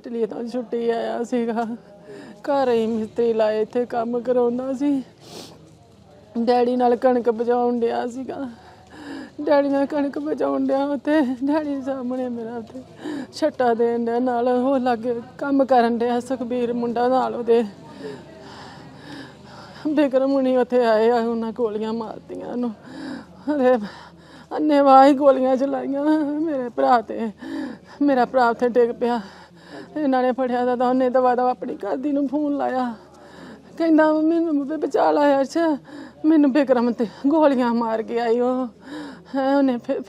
Italy ਤੋਂ ਛੁੱਟੀ ਆਇਆ ਸੀਗਾ। ਘਰ ਹੀ ਮਿਸਤਰੀ ਲਾਏ, ਇੱਥੇ ਕੰਮ ਕਰਾਉਂਦਾ ਸੀ। ਡੈਡੀ ਨਾਲ ਕਣਕ ਬਜਾਉਣ ਡਿਆ ਸੀਗਾ। ਡੈਡੀ ਨਾਲ ਕਣਕ ਬਜਾਉਣ ਡਿਆ ਉੱਥੇ। ਡੈਡੀ ਸਾਹਮਣੇ ਮੇਰਾ ਉੱਥੇ ਛੱਟਾ ਦੇਣ ਡਿਆ, ਨਾਲ ਉਹ ਲਾਗੇ ਕੰਮ ਕਰਨ ਡਿਆ ਸੁਖਬੀਰ ਮੁੰਡਾ ਨਾਲ ਉਹਦੇ। ਬਿਕਰਮ ਹੁਣੀ ਉੱਥੇ ਆਏ ਆ, ਉਹਨਾਂ ਗੋਲੀਆਂ ਮਾਰਤੀਆਂ ਉਹਨੂੰ। ਅਰੇ ਅੰਨੇ ਵਾਹੀ ਗੋਲੀਆਂ ਚਲਾਈਆਂ ਮੇਰੇ ਭਰਾ ਤੇ। ਮੇਰਾ ਭਰਾ ਉੱਥੇ ਡਿੱਗ ਪਿਆ। ਇਹਨਾਂ ਨੇ ਫੜਿਆ ਤਾਂ ਉਹਨੇ ਦਵਾ ਦਵਾ ਆਪਣੀ ਘਰਦੀ ਨੂੰ ਫੋਨ ਲਾਇਆ। ਕਹਿੰਦਾ, ਮੈਨੂੰ ਵੀ ਬਚਾ ਲਾਇਆ ਅੱਛਾ। ਮੈਨੂੰ ਬਿਕਰਮ ਤੇ ਗੋਲੀਆਂ ਮਾਰ ਕੇ ਆਈ ਉਹ। ਹੈਂ, ਉਹਨੇ ਫਿਰ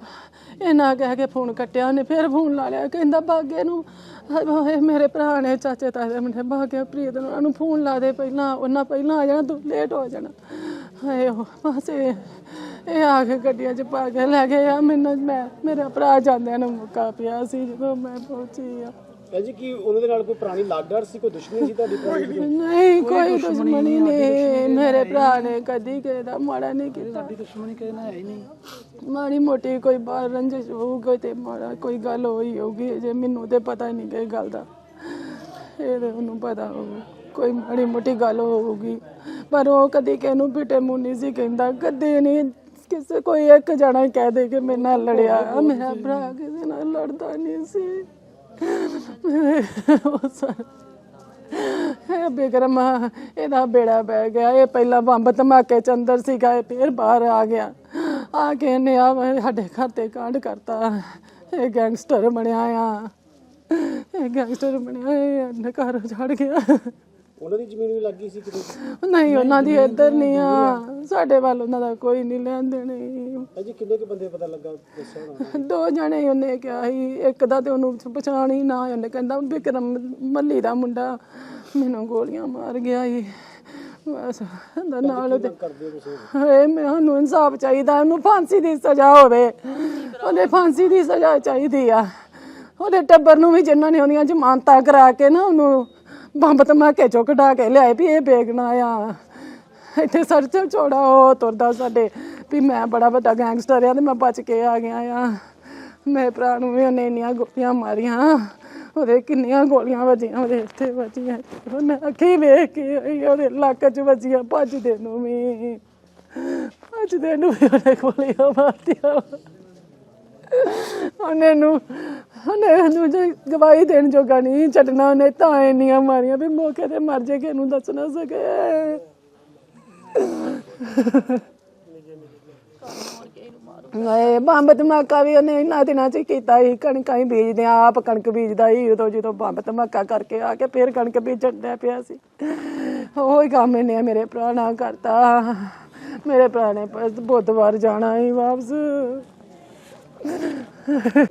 ਇਹਨਾਂ ਕਹਿ ਕੇ ਫੋਨ ਕੱਟਿਆ, ਉਹਨੇ ਫਿਰ ਫੋਨ ਲਾ ਲਿਆ। ਕਹਿੰਦਾ, ਬਾਗੇ ਨੂੰ, ਹਾਏ, ਮੇਰੇ ਭਰਾ ਨੇ, ਚਾਚੇ ਤਾਏ ਦੇ ਮੁੰਡੇ, ਬਾਗੇ ਪ੍ਰੀਤ ਨੂੰ, ਉਹਨੂੰ ਫੋਨ ਲਾ ਦੇ ਪਹਿਲਾਂ। ਉਹਨਾਂ ਪਹਿਲਾਂ ਆ ਜਾਣਾ, ਤੂੰ ਲੇਟ ਹੋ ਜਾਣਾ। ਹਾਏ, ਉਹ ਬਸ ਇਹ ਇਹ ਆ ਕੇ ਗੱਡੀਆਂ 'ਚ ਪਾ ਕੇ ਲੈ ਗਏ ਆ। ਮੈਨੂੰ, ਮੈਂ, ਮੇਰਾ ਭਰਾ ਜਾਂਦਿਆਂ ਨੂੰ ਮੁੱਕਾ ਪਿਆ ਸੀ, ਜਦੋਂ ਮੈਂ ਪਹੁੰਚੀ ਆ। ਜੀ ਕੀ ਉਹਨਾਂ ਦੇ ਨਾਲ ਕੋਈ ਪੁਰਾਣੀ ਲਾਗਡਾਰ ਸੀ ਕੋਈ ਦੁਸ਼ਮਣੀ ਸੀ ਤੁਹਾਡੀ ਪੁਰਾਣੀ ਨਹੀਂ ਕੋਈ ਦੁਸ਼ਮਣੀ ਨਹੀਂ ਮੇਰੇ ਭਰਾ ਨੇ ਕਦੀ ਕਿਸੇ ਦਾ ਮਾੜਾ ਨਹੀਂ ਕੀਤਾ। ਦੁਸ਼ਮਣੀ ਕਿਸੇ ਨਾਲ ਹੈ ਹੀ ਨਹੀਂ? ਮਾੜੀ ਮੋਟੀ ਕੋਈ ਬਾਹਰ ਰੰਜਿਸ਼ ਹੋਊਗੀ ਤੇ ਮਾੜਾ ਕੋਈ ਗੱਲ ਹੋਈ ਹੋਊਗੀ ਜੇ ਮੈਨੂੰ ਤੇ ਪਤਾ ਹੀ ਨਹੀਂ ਕਿ ਗੱਲ ਦਾ। ਇਹ ਤੇ ਉਹਨੂੰ ਪਤਾ ਹੋਊ ਕੋਈ ਮਾੜੀ ਮੋਟੀ ਗੱਲ ਹੋਊਗੀ। ਪਰ ਉਹ ਕਦੀ ਕਿਸੇ ਨੂੰ ਬਿਟੇ ਮੂੰਹ ਨਹੀਂ ਸੀ ਕਹਿੰਦਾ ਕਦੇ ਨਹੀਂ ਕਿਸੇ ਕੋਈ ਇੱਕ ਜਣਾ ਹੀ ਕਹਿ ਦੇ ਕਿ ਮੇਰੇ ਨਾਲ ਲੜਿਆ ਮੇਰਾ ਭਰਾ ਕਿਸੇ ਨਾਲ ਲੜਦਾ ਨਹੀਂ ਸੀ। ਉਹ ਸਾ- ਬਿਕਰਮ, ਇਹਦਾ ਬੇੜਾ ਬਹਿ ਗਿਆ। ਇਹ ਪਹਿਲਾਂ ਬੰਬ ਧਮਾਕੇ ਚ ਅੰਦਰ ਸੀਗਾ, ਇਹ ਫੇਰ ਬਾਹਰ ਆ ਗਿਆ। ਆ ਕੇ ਇਹਨੇ ਆ ਸਾਡੇ ਘਰ ਤੇ ਕਾਂਡ ਕਰਤਾ। ਇਹ ਗੈਂਗਸਟਰ ਬਣਿਆ ਆ। ਇਹ ਗੈਂਗਸਟਰ ਬਣਿਆ, ਇਹ ਘਰ ਛੱਡ ਗਿਆ। ਉਹਨਾਂ ਦੀ ਜ਼ਮੀਨ ਵੀ ਲੱਗੀ ਸੀ ਕਿਤੇ? ਨਹੀਂ ਉਹਨਾਂ ਦੀ ਇੱਧਰ ਨਹੀਂ ਆ। ਸਾਡੇ ਵੱਲ ਉਹਨਾਂ ਦਾ ਕੋਈ ਨਹੀਂ ਲੈਣ ਦੇਣੀ। ਹੈ ਜੀ ਕਿੰਨੇ ਕੁ ਬੰਦੇ ਪਤਾ ਲੱਗਾ ਹੋਣਾ? ਦੋ ਜਣੇ ਉਹਨੇ ਕਿਹਾ ਸੀ ਇੱਕ ਦਾ ਤੇ ਉਹਨੂੰ ਪਛਾਣ ਹੀ ਨਾ ਉਹਨੇ ਕਹਿੰਦਾ ਵਿਕਰਮ ਮੱਲੀ ਦਾ ਮੁੰਡਾ ਮੈਨੂੰ ਗੋਲੀਆਂ ਮਾਰ ਗਿਆ ਸੀ ਬਸ ਦਾ ਨਾਲ ਉਹਦੇ ਹਏ ਮੈਨੂੰ ਇਨਸਾਫ ਚਾਹੀਦਾ ਉਹਨੂੰ ਫਾਂਸੀ ਦੀ ਸਜ਼ਾ ਹੋਵੇ। ਉਹਦੇ ਫਾਂਸੀ ਦੀ ਸਜ਼ਾ ਚਾਹੀਦੀ ਆ। ਉਹਦੇ ਟੱਬਰ ਨੂੰ ਵੀ ਜਿਨ੍ਹਾਂ ਨੇ ਉਹਦੀਆਂ ਜ਼ਮਾਨਤਾਂ ਕਰਾ ਕੇ ਨਾ ਉਹਨੂੰ ਬੰਬ ਧਮਾਕੇ ਚੋਂ ਕਢਾ ਕੇ ਲਿਆਏ ਵੀ ਇਹ ਬੇਗਨਾ ਆ। ਇੱਥੇ ਸਰਚ ਚੋੜਾ ਉਹ ਤੁਰਦਾ ਸਾਡੇ। ਵੀ ਮੈਂ ਬੜਾ ਵੱਡਾ ਗੈਂਗਸਟਰ ਆ ਤੇ ਮੈਂ ਬਚ ਕੇ ਆ ਗਿਆ ਆ। ਮੇਰੇ ਭਰਾ ਨੂੰ ਵੀ ਉਹਨੇ ਇੰਨੀਆਂ ਗੋਲੀਆਂ ਮਾਰੀਆਂ। ਉਹਦੇ ਕਿੰਨੀਆਂ ਗੋਲੀਆਂ ਵੱਜੀਆਂ ਉਹਦੇ ਇੱਥੇ ਵੱਜੀਆਂ। ਉਹਨੇ ਅੱਖੀ ਵੇਖ ਕੇ ਆਈ, ਉਹਦੇ ਲੱਕ 'ਚ ਵੱਜੀਆਂ ਭੱਜਦੇ ਨੂੰ ਵੀ। ਭੱਜਦੇ ਨੂੰ ਵੀ ਉਹਨੇ ਗੋਲੀਆਂ ਮਾਰਤੀਆਂ ਉਹਨੇ ਨੂੰ ਉਹਨੇ ਨੂੰ ਜੇ ਗਵਾਹੀ ਦੇਣ ਜੋਗਾ ਨਹੀਂ ਛੱਡਣਾ, ਉਹਨੇ ਤਾਂ ਇੰਨੀਆਂ ਮਾਰੀਆਂ ਵੀ ਮੌਕੇ ਤੇ ਮਰ ਜੇ ਕਿ ਦੱਸ ਨਾ ਸਕੇ। ਨਹੀਂ ਬੰਬ ਧਮਾਕਾ ਵੀ ਉਹਨੇ ਇਹਨਾਂ ਦਿਨਾਂ ਚ ਕੀਤਾ ਸੀ, ਕਣਕਾਂ ਹੀ ਬੀਜਦੇ ਆ ਆਪ ਕਣਕ ਬੀਜਦਾ ਸੀ, ਉਦੋਂ ਜਦੋਂ ਬੰਬ ਧਮਾਕਾ ਕਰਕੇ ਆ ਕੇ ਫਿਰ ਕਣਕ ਬੀਜਣ ਡਿਆ ਪਿਆ ਸੀ। ਉਹੀ ਕੰਮ ਇਹਨੇ ਮੇਰੇ ਭਰਾ ਨਾਲ ਕਰਤਾ। ਮੇਰੇ ਭਰਾ ਨੇ ਬੁੱਧਵਾਰ ਜਾਣਾ ਹੀ ਵਾਪਸ।